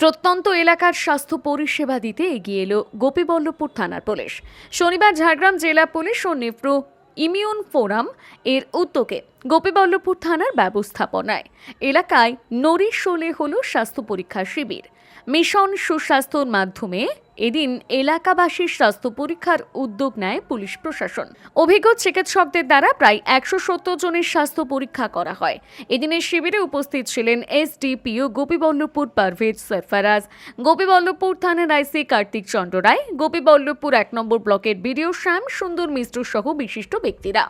প্রত্যন্ত এলাকার স্বাস্থ্য পরিষেবা দিতে এগিয়ে এলো গোপীবল্লভপুর থানার পুলিশ। শনিবার ঝাড়গ্রাম জেলা পুলিশ ও নেপ্রো ইমিউন ফোরাম এর উদ্যোগে গোপীবল্লভপুর থানার ব্যবস্থাপনায় এলাকায় নরিশোলে হল স্বাস্থ্য পরীক্ষা শিবির। মিশন সুস্বাস্থ্যর মাধ্যমে এদিন এলাকাবাসীর স্বাস্থ্য পরীক্ষার উদ্যোগ নেয় পুলিশ প্রশাসন। অভিজ্ঞ চিকিৎসকদের দ্বারা প্রায় একশো সত্তর জনের স্বাস্থ্য পরীক্ষা করা হয়। এদিনের শিবিরে উপস্থিত ছিলেন এসডিপিও গোপীবল্লভপুর পারভেজ সরফারাজ, গোপীবল্লভপুর থানার আইসি কার্তিক চন্দ্র রায়, গোপীবল্লভপুর এক নম্বর ব্লকের বিডিও শ্যাম সুন্দর মিশ্র সহ বিশিষ্ট ব্যক্তিরা।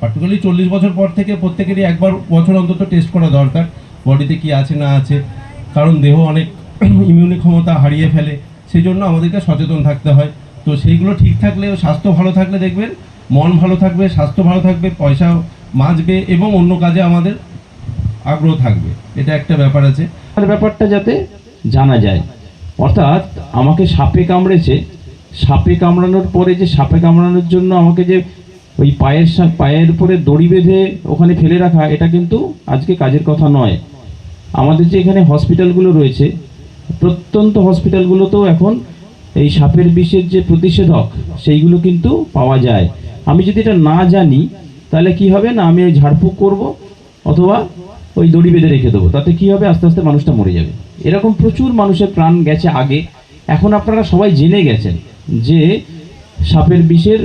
পার্টিকুলারলি চল্লিশ বছর পর থেকে প্রত্যেকেরই একবার বছর অন্তত টেস্ট করা দরকার। বডিতে কি আছে না আছে, কারণ দেহ অনেক ইমিউনি ক্ষমতা হারিয়ে ফেলে। সেই জন্য আমাদেরকে সচেতন থাকতে হয়। তো সেইগুলো ঠিক থাকলে, স্বাস্থ্য ভালো থাকলে দেখবেন, মন ভালো থাকবে, স্বাস্থ্য ভালো থাকবে পয়সা বাঁচবে এবং অন্য কাজে আমাদের আগ্রহ থাকবে। এটা একটা ব্যাপার আছে। ব্যাপারটা যাতে জানা যায়। অর্থাৎ আমাকে সাপে কামড়েছে, সাপে কামড়ানোর পরে যে সাপে কামড়ানোর জন্য আমাকে যে ওই পায়ের পায়ের উপরে দড়ি বেঁধে ওখানে ফেলে রাখা, এটা কিন্তু আজকে কাজের কথা নয়। আমাদের যে এখানে হসপিটালগুলো রয়েছে প্রত্যন্ত হসপিটালগুলোতেও এখন এই সাপের বিষের যে প্রতিষেধক, সেইগুলো কিন্তু পাওয়া যায়। আমি যদি এটা না জানি, তাহলে কি হবে না আমি ঝাড়ফুঁক করব অথবা ওই দড়ি বেঁধে রেখে দেবো। তাতে কি হবে? আস্তে আস্তে মানুষটা মরে যাবে। এরকম প্রচুর মানুষের প্রাণ গেছে আগে। এখন আপনারা সবাই জেনে গেছেন যে সাপের বিষের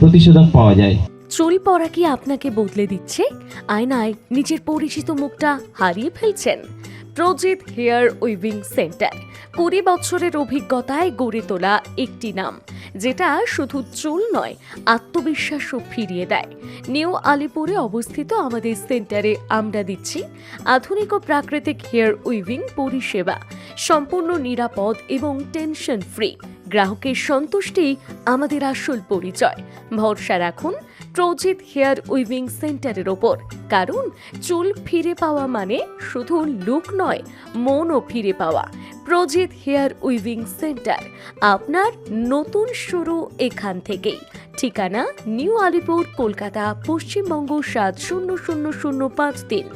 প্রতিষেধক পাওয়া যায়। চুল পড়া কি আপনাকে বদলে দিচ্ছে? আয়নায় নিজের পরিচিত মুখটা হারিয়ে ফেলছেন? Prajit hair weaving centre. কুড়ি বছরের অভিজ্ঞতায় গড়ে তোলা একটি নাম, যেটা শুধু চুল নয়, আত্মবিশ্বাসও ফিরিয়ে দেয়। নিউ আলিপুরে অবস্থিত আমাদের সেন্টারে আমরা দিচ্ছি আধুনিক ও প্রাকৃতিক হেয়ার উইভিং পরিষেবা। সম্পূর্ণ নিরাপদ এবং টেনশন ফ্রি। গ্রাহকের সন্তুষ্টি আমাদের আসল পরিচয়। ভরসা রাখুন প্রজিত হেয়ার উইভিং সেন্টারের ওপর। কারণ, চুল ফিরে পাওয়া মানে শুধু লুক নয়, মনও ফিরে পাওয়া। প্রজিত হেয়ার উইভিং সেন্টার, আপনার নতুন শুরু এখান থেকেই। ঠিকানা, নিউ আলিপুর, কলকাতা, পশ্চিমবঙ্গ সাত শূন্য শূন্য শূন্য পাঁচ তিন।